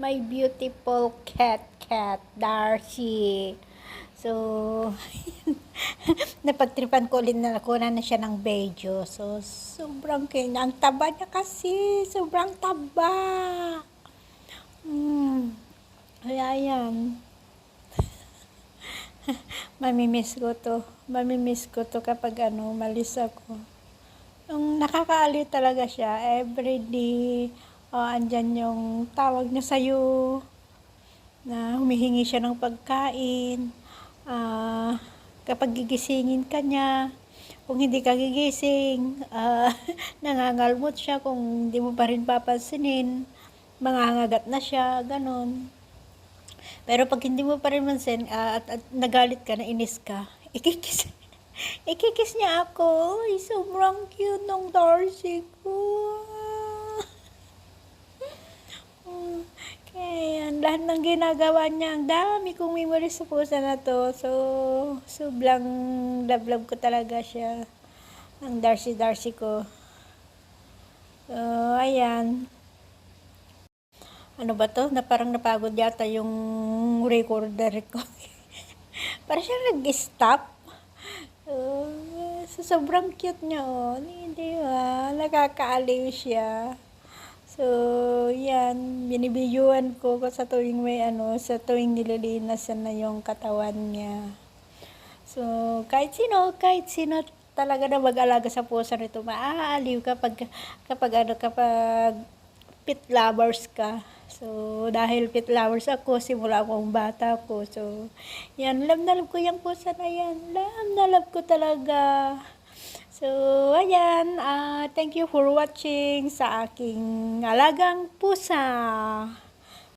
my beautiful cat cat, Darcy. So, napagtripan ko ulit na nakuha na siya ng bejo. So, sobrang kina. Ang taba niya kasi. Sobrang taba. Hmm. Kaya yan. Mamimiss ko to. Mamimiss ko to kapag ano, malis ako. Yung nakakaaliw talaga siya. Everyday, oh, andyan yung tawag niya sa'yo na humihingi siya ng pagkain. Ah, kapag gigisingin ka niya, kung hindi ka gigising, ah, nangangalmot siya kung hindi mo pa rin papansinin, mangangagat na siya, ganun. Pero pag hindi mo pa rin mansin ah, at, at nagalit ka, nainis ka, ikikis, ikikis niya ako. Ay, sobrang cute ng Darcy ko. Mm, Kaya yan, lahat ng ginagawa niya, ang dami kong memories sa pusa na to. So, sobrang love love ko talaga siya. Ang Darcy Darcy ko. So, ayan. Ano ba to? Na parang napagod yata yung recorder ko. parang siya nag-stop. Uh, so, sobrang cute niya, oh. Hindi ba? Nakakaaliw siya. So, yan, binibidyoan ko ko sa tuwing may ano, sa tuwing nililinasan na yung katawan niya. So, kahit sino, kahit sino talaga na mag-alaga sa pusa nito, maaaliw kapag, kapag ano, kapag pet lovers ka. So, dahil pet lovers ako, simula akong bata ko. So, yan, love na love ko yung pusa na yan. Love na love ko talaga. So, ayan. ah thank you for watching sa aking alagang pusa.